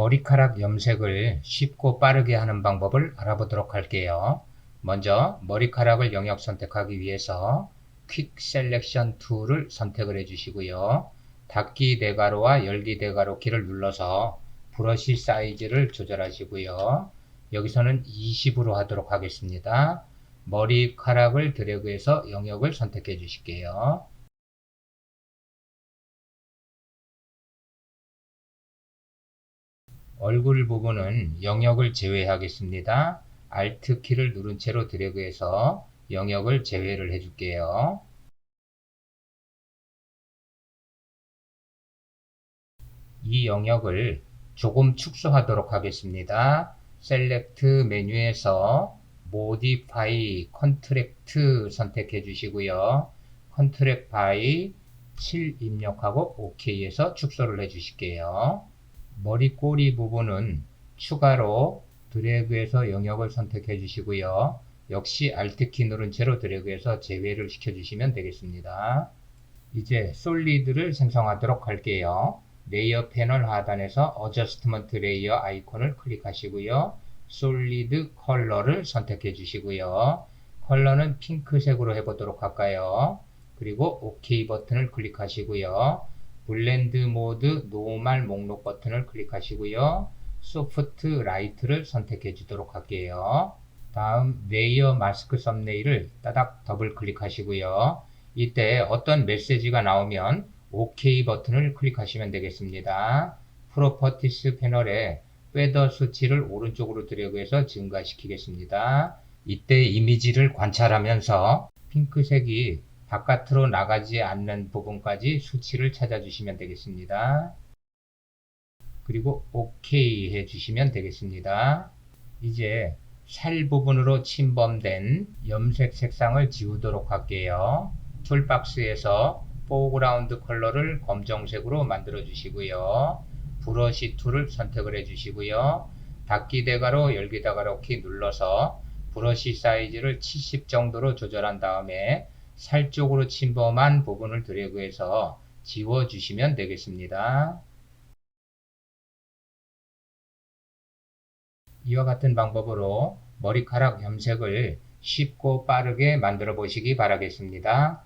머리카락 염색을 쉽고 빠르게 하는 방법을 알아보도록 할게요. 먼저 머리카락을 영역 선택하기 위해서 퀵 셀렉션 툴을 선택을 해주시고요. 닫기 대괄호와 열기 대괄호 키를 눌러서 브러쉬 사이즈를 조절하시고요. 여기서는 20으로 하도록 하겠습니다. 머리카락을 드래그해서 영역을 선택해 주실게요. 얼굴 부분은 영역을 제외하겠습니다. Alt 키를 누른 채로 드래그해서 영역을 제외를 해줄게요. 이 영역을 조금 축소하도록 하겠습니다. 셀렉트 메뉴에서 Modify Contract 선택해 주시고요. Contract by 7 입력하고 OK에서 축소를 해 주실게요. 머리 꼬리 부분은 추가로 드래그해서 영역을 선택해 주시고요. 역시 Alt키 누른 채로 드래그해서 제외를 시켜 주시면 되겠습니다. 이제 솔리드를 생성하도록 할게요. 레이어 패널 하단에서 어저스트먼트 레이어 아이콘을 클릭하시고요. 솔리드 컬러를 선택해 주시고요. 컬러는 핑크색으로 해보도록 할까요? 그리고 OK 버튼을 클릭하시고요. 블렌드 모드 노멀 목록 버튼을 클릭하시고요. 소프트 라이트를 선택해 주도록 할게요. 다음 레이어 마스크 썸네일을 따닥 더블 클릭하시고요. 이때 어떤 메시지가 나오면 OK 버튼을 클릭하시면 되겠습니다. 프로퍼티스 패널에 페더 수치를 오른쪽으로 드래그해서 증가시키겠습니다. 이때 이미지를 관찰하면서 핑크색이 바깥으로 나가지 않는 부분까지 수치를 찾아주시면 되겠습니다. 그리고 OK 해주시면 되겠습니다. 이제 살 부분으로 침범된 염색 색상을 지우도록 할게요. 툴박스에서 포그라운드 컬러를 검정색으로 만들어 주시고요. 브러쉬 툴을 선택을 해 주시고요. 닫기 대괄호 열기 대괄호 키 눌러서 브러쉬 사이즈를 70 정도로 조절한 다음에 살 쪽으로 침범한 부분을 드래그해서 지워 주시면 되겠습니다. 이와 같은 방법으로 머리카락 염색을 쉽고 빠르게 만들어 보시기 바라겠습니다.